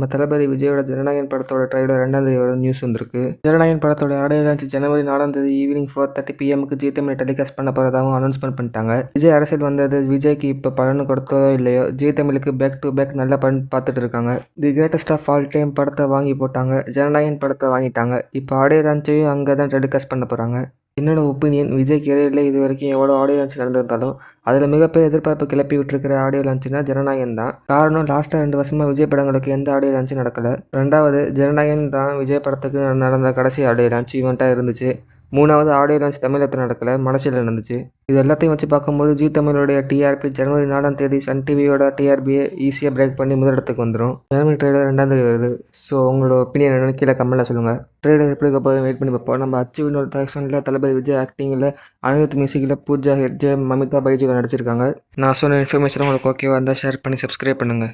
நம்ம தளபதி விஜயோட ஜனநாயகன் படத்தோட ட்ரைலர் ரெண்டாம் தேதி வர நியூஸ் வந்திருக்கு. ஜனநாயகன் படத்தோட ஆடியோ லான்ச் ஜனவரி நாலாம் தேதி ஈவினிங் ஃபோர் தேர்ட்டி பிஎம்க்கு ஜி தமிழ் டெலிகாஸ்ட் பண்ண போகிறதாகவும் அனௌன்ஸ்மெண்ட் பண்ணிட்டாங்க. விஜய் அரசியல் வந்தது விஜய்க்கு இப்போ பலன் கொடுத்ததோ இல்லையோ ஜி தமிழுக்கு பேக் டு பேக் நல்ல பலன் பார்த்துட்டு இருக்காங்க. The greatest of all time படத்தை வாங்கி போட்டாங்க. ஜனநாயகன் படத்தை வாங்கிட்டாங்க. இப்போ ஆடியோ லான்ச்சையும் அங்கே தான் டெலிகாஸ்ட் பண்ண போகிறாங்க என்னோடய ஒப்பீனியன் விஜய் கெரியரில் இது வரைக்கும் எவ்வளோ ஆடியோ லான்ச் நடந்திருந்தாலும் அதில் மிகப்பெரிய எதிர்பார்ப்பு கிளப்பி விட்டுருக்கிற ஆடியோ லான்ச்னா ஜனநாயகன் தான். காரணம் லாஸ்ட்டாக ரெண்டு வருஷமாக விஜய் படங்களுக்கு எந்த ஆடியோ லான்ச்சும் நடக்கலை. ரெண்டாவது ஜனநாயகன் தான் விஜய் படத்துக்கு நடந்த கடைசி ஆடியோ லான்ச் ஈவெண்ட்டாக இருந்துச்சு. மூணாவது ஆடியோ லான்ச் தமிழகத்தில் நடக்கலை மனசில் நடந்துச்சு. இது எல்லாத்தையும் வச்சு பார்க்கும்போது ஜி தமிழோடைய டிஆர்பி ஜனவரி நாலாம் தேதி சன் டிவியோட டிஆர்பியை ஈஸியாக பிரேக் பண்ணி முதலிடத்துக்கு வந்துடும் ஜனவரி ட்ரேடர் ரெண்டாம் தேதி வருது. ஸோ உங்களோட ஒப்பீனியன் என்னன்னு கீழே கமெண்ட்டில் சொல்லுங்கள் ட்ரேடர் எப்படி இருக்க போதும் வெயிட் பண்ணி பார்ப்போம். நம்ம அச்சுவினோட செலெக்ஷனில் தளபதி விஜய் ஆக்டிங்கில் அனிருத் மியூசிக்கில் பூஜா ஹெட்ஜே மமிதா பைஜியில் நடிச்சிருக்காங்க. நான் சொன்ன இன்ஃபர்மேஷன் உங்களுக்கு ஓகேவா இருந்தால் ஷேர் பண்ணி சப்ஸ்கிரைப் பண்ணுங்கள்